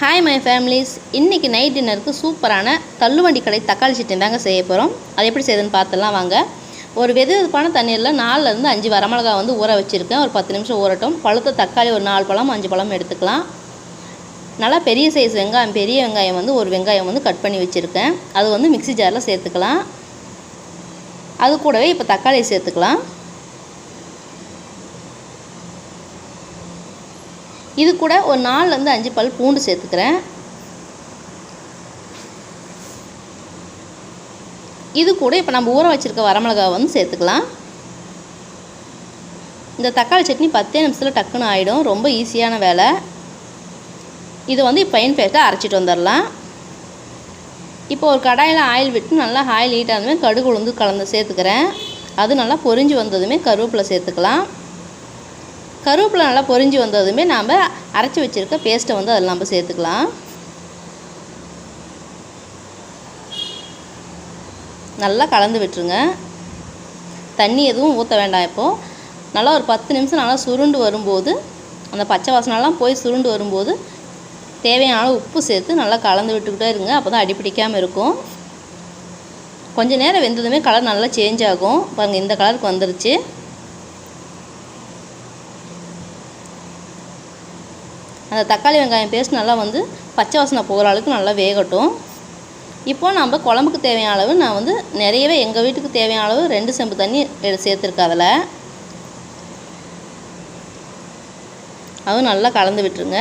Hi my families இன்றைக்கி night டின்னருக்கு சூப்பரான தள்ளுவண்டி கடை தக்காளி சட்னி தாங்க செய்ய போகிறோம் அது எப்படி செய்யுதுன்னு பார்த்துலாம் வாங்க. ஒரு வெது வெதுப்பான தண்ணீரில் நாலுலேருந்து அஞ்சு வரமிளகா வந்து ஊற வச்சுருக்கேன். ஒரு பத்து நிமிஷம் ஊறட்டும். பழுத்த தக்காளி ஒரு நாலு பழம் அஞ்சு பழம் எடுத்துக்கலாம். நல்லா பெரிய சைஸ் வெங்காயம் பெரிய வெங்காயம் வந்து ஒரு வெங்காயம் வந்து கட் பண்ணி வச்சுருக்கேன். அது வந்து மிக்ஸி ஜாரில் சேர்த்துக்கலாம். அது கூடவே இப்போ தக்காளி சேர்த்துக்கலாம். இது கூட ஒரு நாலுலேருந்து அஞ்சு பல் பூண்டு சேர்த்துக்கிறேன். இது கூட இப்போ நம்ம ஊற வச்சுருக்க வரமிளகாவை வந்து சேர்த்துக்கலாம். இந்த தக்காளி சட்னி பத்தே நிமிஷத்தில் டக்குன்னு ஆகிடும் ரொம்ப ஈஸியான வேலை. இது வந்து இப்போ பயன் பேஸ்ட்டாக அரைச்சிட்டு வந்துடலாம். இப்போ ஒரு கடாயில் ஆயில் விட்டு நல்லா ஆயில் ஹீட் ஆனதுமே கடுகு உளுந்து கலந்து சேர்த்துக்கிறேன். அது நல்லா பொரிஞ்சு வந்ததுமே கருவேப்பிலை சேர்த்துக்கலாம். கருவேப்பிலை நல்லா பொரிஞ்சு வந்ததுமே நாம் அரைச்சி வச்சுருக்க பேஸ்ட்டை வந்து அதில் நம்ம சேர்த்துக்கலாம். நல்லா கலந்து விட்டுருங்க. தண்ணி எதுவும் ஊற்ற வேண்டாம் இப்போது நல்லா ஒரு பத்து நிமிஷம் நல்லா சுருண்டு வரும்போது அந்த பச்சை வாசனெல்லாம் போய் சுருண்டு வரும்போது தேவையான உப்பு சேர்த்து நல்லா கலந்து விட்டுக்கிட்டே இருங்க. அப்போ தான் அடிப்பிடிக்காமல் இருக்கும். கொஞ்சம் நேரம் வெந்ததுமே கலர் நல்லா சேஞ்ச் ஆகும். பாருங்கள் இந்த கலருக்கு வந்துருச்சு. அந்த தக்காளி வெங்காயம் பேஸ்ட் நல்லா வந்து பச்சை வாசனை போகிற அளவுக்கு நல்லா வேகட்டும். இப்போது நம்ம குழம்புக்கு தேவையான அளவு நான் வந்து நிறையவே எங்கள் வீட்டுக்கு தேவையான அளவு ரெண்டு செம்பு தண்ணி சேர்த்துருக்கேன் அதில். அதுவும் நல்லா கலந்து விட்டுருங்க.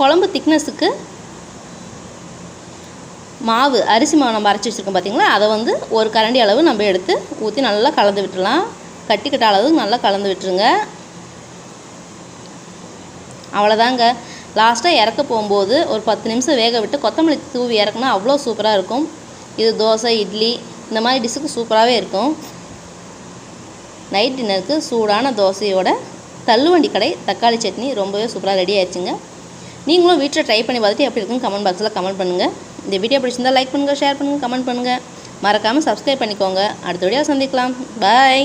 குழம்பு திக்னஸுக்கு மாவு அரிசி மாவு நம்ம அரைச்சி வச்சுருக்கோம் பார்த்திங்களா அதை வந்து ஒரு கரண்டி அளவு நம்ம எடுத்து ஊற்றி நல்லா கலந்து விட்டுடலாம். கட்டிக்கிட்ட அளவு நல்லா கலந்து விட்டுருங்க. அவ்வளோதாங்க லாஸ்ட்டாக இறக்க போகும்போது ஒரு பத்து நிமிஷம் வேக விட்டு கொத்தமல்லி தூவி இறக்குனா அவ்வளோ சூப்பராக இருக்கும். இது தோசை இட்லி இந்த மாதிரி டிஷ்ஷுக்கு சூப்பராகவே இருக்கும். நைட் டின்னருக்கு சூடான தோசையோட தள்ளுவண்டி கடை தக்காளி சட்னி ரொம்பவே சூப்பராக ரெடி ஆயிடுச்சுங்க. நீங்களும் வீட்டில் ட்ரை பண்ணி பார்த்துட்டு எப்படி இருக்குன்னு கமெண்ட் பாக்ஸில் கமெண்ட் பண்ணுங்கள் இந்த வீடியோ பிடிச்சிருந்தால் லைக் பண்ணுங்கள் ஷேர் பண்ணுங்கள் கமெண்ட் பண்ணுங்கள் மறக்காமல் சப்ஸ்கிரைப் பண்ணிக்கோங்க. அடுத்த வீடியோ சந்திக்கலாம். பாய்